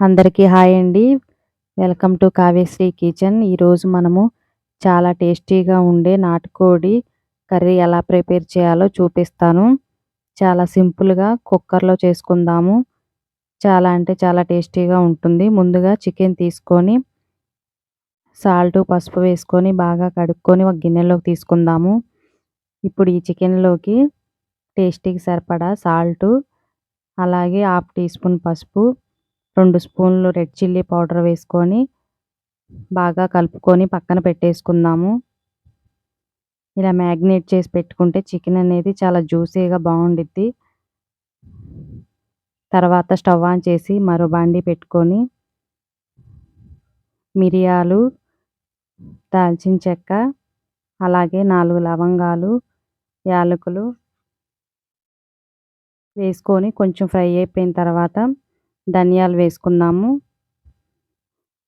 అందరికీ హాయ్ అండి. Welcome to Kavyasri kitchen. ఈరోజు మనము చాలా టేస్టీగా ఉండే నాటుకోడి కర్రీ ఎలా ప్రిపేర్ చేయాలో చూపిస్తాను. చాలా సింపుల్గా కుక్కర్లో చేసుకుందాము. చాలా అంటే చాలా టేస్టీగా ఉంటుంది. ముందుగా చికెన్ తీసుకొని సాల్ట్ పసుపు వేసుకొని బాగా కడుక్కొని ఒక గిన్నెలోకి తీసుకుందాము. ఇప్పుడు ఈ చికెన్లోకి టేస్టీకి సరిపడా సాల్టు అలాగే హాఫ్ టీ స్పూన్ పసుపు రెండు స్పూన్లు రెడ్ చిల్లీ పౌడర్ వేసుకొని బాగా కలుపుకొని పక్కన పెట్టేసుకుందాము. ఇలా మ్యాగ్నేట్ చేసి పెట్టుకుంటే చికెన్ అనేది చాలా జ్యూసీగా బాగుండిద్ది. తర్వాత స్టవ్ ఆన్ చేసి మరో బాండి పెట్టుకొని మిరియాలు దాల్చిన చెక్క అలాగే నాలుగు లవంగాలు యాలకులు వేసుకొని కొంచెం ఫ్రై అయిపోయిన తర్వాత ధనియాలు వేసుకుందాము.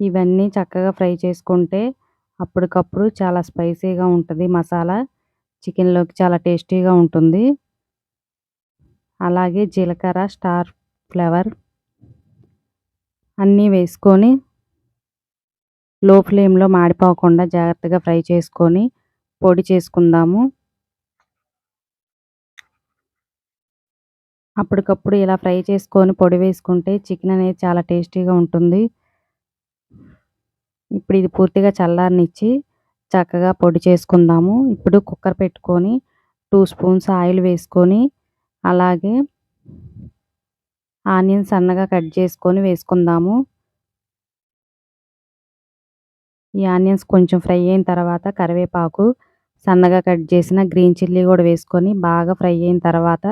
ఇవన్నీ చక్కగా ఫ్రై చేసుకుంటే అప్పటికప్పుడు చాలా స్పైసీగా ఉంటుంది మసాలా. చికెన్లోకి చాలా టేస్టీగా ఉంటుంది. అలాగే జీలకర్ర స్టార్ ఫ్లవర్ అన్నీ వేసుకొని లో ఫ్లేమ్లో మాడిపోకుండా జాగ్రత్తగా ఫ్రై చేసుకొని పొడి చేసుకుందాము. అప్పటికప్పుడు ఇలా ఫ్రై చేసుకొని పొడి వేసుకుంటే చికెన్ అనేది చాలా టేస్టీగా ఉంటుంది. ఇప్పుడు ఇది పూర్తిగా చల్లారనిచ్చి చక్కగా పొడి చేసుకుందాము. ఇప్పుడు కుక్కర్ పెట్టుకొని టూ స్పూన్స్ ఆయిల్ వేసుకొని అలాగే ఆనియన్ సన్నగా కట్ చేసుకొని వేసుకుందాము. ఈ ఆనియన్స్ కొంచెం ఫ్రై అయిన తర్వాత కరివేపాకు సన్నగా కట్ చేసిన గ్రీన్ చిల్లీ కూడా వేసుకొని బాగా ఫ్రై అయిన తర్వాత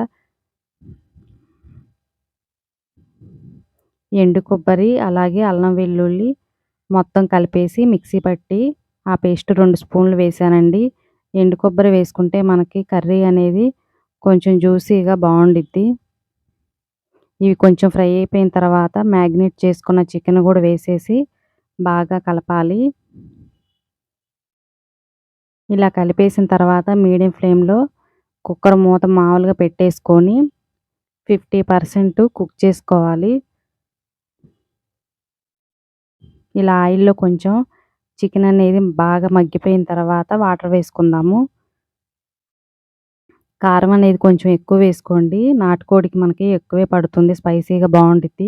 ఎండు కొబ్బరి అలాగే అల్లం వెల్లుల్లి మొత్తం కలిపేసి మిక్సీ పట్టి ఆ పేస్ట్ రెండు స్పూన్లు వేసానండి. ఎండు కొబ్బరి వేసుకుంటే మనకి కర్రీ అనేది కొంచెం జ్యూసీగా బాగుండిద్ది. ఇవి కొంచెం ఫ్రై అయిపోయిన తర్వాత మ్యాగ్నేట్ చేసుకున్న చికెన్ కూడా వేసేసి బాగా కలపాలి. ఇలా కలిపేసిన తర్వాత మీడియం ఫ్లేమ్లో కుక్కర్ మూత మామూలుగా పెట్టేసుకొని ఫిఫ్టీ పర్సెంట్ కుక్ చేసుకోవాలి. ఇలా ఆయిల్లో కొంచెం చికెన్ అనేది బాగా మగ్గిపోయిన తర్వాత వాటర్ వేసుకుందాము. కారం అనేది కొంచెం ఎక్కువ వేసుకోండి. నాటుకోడికి మనకి ఎక్కువే పడుతుంది స్పైసీగా బాగుంటుంది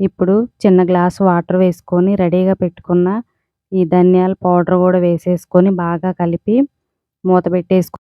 ఇప్పుడు చిన్న గ్లాస్ వాటర్ వేసుకొని రెడీగా పెట్టుకున్న ఈ ధనియాల పౌడర్ కూడా వేసేసుకొని బాగా కలిపి మూత పెట్టేసుకు